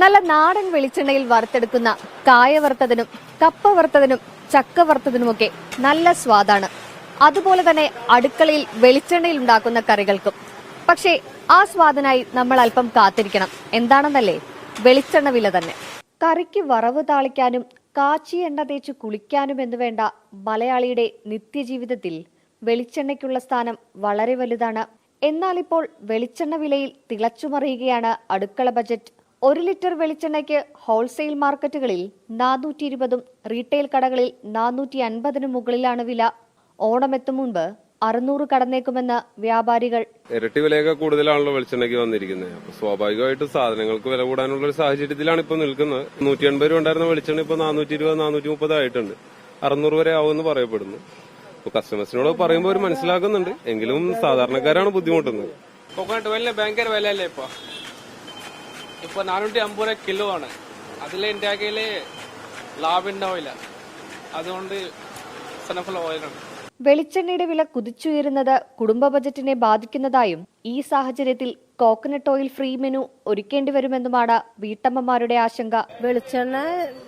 നല്ല നാടൻ വെളിച്ചെണ്ണയിൽ വറുത്തെടുക്കുന്ന കായ വറുത്തതിനും കപ്പ വറുത്തതിനും ചക്ക വറുത്തതിനുമൊക്കെ നല്ല സ്വാദാണ്. അതുപോലെ തന്നെ അടുക്കളയിൽ വെളിച്ചെണ്ണയിൽ ഉണ്ടാക്കുന്ന കറികൾക്കും. പക്ഷേ ആ സ്വാദിനായി നമ്മൾ അല്പം കാത്തിരിക്കണം. എന്താണെന്നല്ലേ? വെളിച്ചെണ്ണ വില തന്നെ. കറിക്ക് വറവ് താളിക്കാനും കാച്ചി എണ്ണ തേച്ച് കുളിക്കാനും എന്ന് വേണ്ട മലയാളിയുടെ നിത്യജീവിതത്തിൽ വെളിച്ചെണ്ണയ്ക്കുള്ള സ്ഥാനം വളരെ വലുതാണ്. എന്നാൽ ഇപ്പോൾ വെളിച്ചെണ്ണ വിലയിൽ തിളച്ചുമറിയുകയാണ് അടുക്കള ബജറ്റ്. ഒരു ലിറ്റർ വെളിച്ചെണ്ണയ്ക്ക് ഹോൾസെയിൽ മാർക്കറ്റുകളിൽ നാനൂറ്റി ഇരുപതും റീറ്റെയിൽ കടകളിൽ നാനൂറ്റി അൻപതിനും മുകളിലാണ് വില. ഓണമെത്തും മുൻപ് അറുന്നൂറ് കടന്നേക്കുമെന്ന് വ്യാപാരികൾ. ഇരട്ടി വിലയൊക്കെ കൂടുതലാണല്ലോ വെളിച്ചെണ്ണയ്ക്ക് വന്നിരിക്കുന്നത് അപ്പൊ സ്വാഭാവികമായിട്ട് സാധനങ്ങൾക്ക് വില കൂടാനുള്ള ഒരു സാഹചര്യത്തിലാണ് ഇപ്പൊ നിൽക്കുന്നത്. നൂറ്റി എൺപത് രൂപ ഉണ്ടായിരുന്ന വെളിച്ചെണ്ണ ഇപ്പൊ നാനൂറ്റി ഇരുപത് നാനൂറ്റി മുപ്പത് ആയിട്ടുണ്ട്. അറുന്നൂറ് വരെ ആവുമെന്ന് പറയപ്പെടുന്നു. അപ്പൊ കസ്റ്റമേഴ്സിനോട് പറയുമ്പോൾ അവർ മനസ്സിലാക്കുന്നുണ്ട്. എങ്കിലും സാധാരണക്കാരാണ് ബുദ്ധിമുട്ടുന്നത്. കൊക്കോനട്ട് വില ഭയങ്കര വിലയല്ലേ ഇപ്പൊ? ഇപ്പൊ നാനൂറ്റി അമ്പത് രൂപ കിലോ ആണ്. അതിൽ ഇന്ത്യയിൽ ലാഭം ഉണ്ടാവില്ല അതുകൊണ്ട് ഓയിലാണ് വെളിച്ചെണ്ണയുടെ വില കുതിച്ചുയരുന്നത് കുടുംബ ബജറ്റിനെ ബാധിക്കുന്നതായും ഈ സാഹചര്യത്തിൽ കോക്കനട്ട് ഓയിൽ ഫ്രീ മെനു ഒരുക്കേണ്ടി വരുമെന്നുമാണ് വീട്ടമ്മമാരുടെ ആശങ്ക. വെളിച്ചെണ്ണ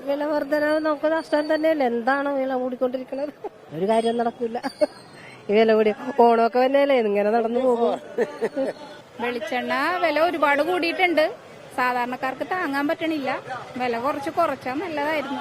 വില വർധന നമുക്ക് നഷ്ടം തന്നെയല്ലേ? എന്താണ് വില കൂടിക്കൊണ്ടിരിക്കുന്നത്? ഒരു കാര്യം നടക്കില്ല വില കൂടി ഓണമൊക്കെ തന്നെയല്ലേ? ഇങ്ങനെ നടന്നു പോകും. വെളിച്ചെണ്ണ വില ഒരുപാട് കൂടിയിട്ടുണ്ട്. സാധാരണക്കാർക്ക് താങ്ങാൻ പറ്റണില്ല. വില കുറച്ച് കുറച്ചാൽ നല്ലതായിരുന്നു.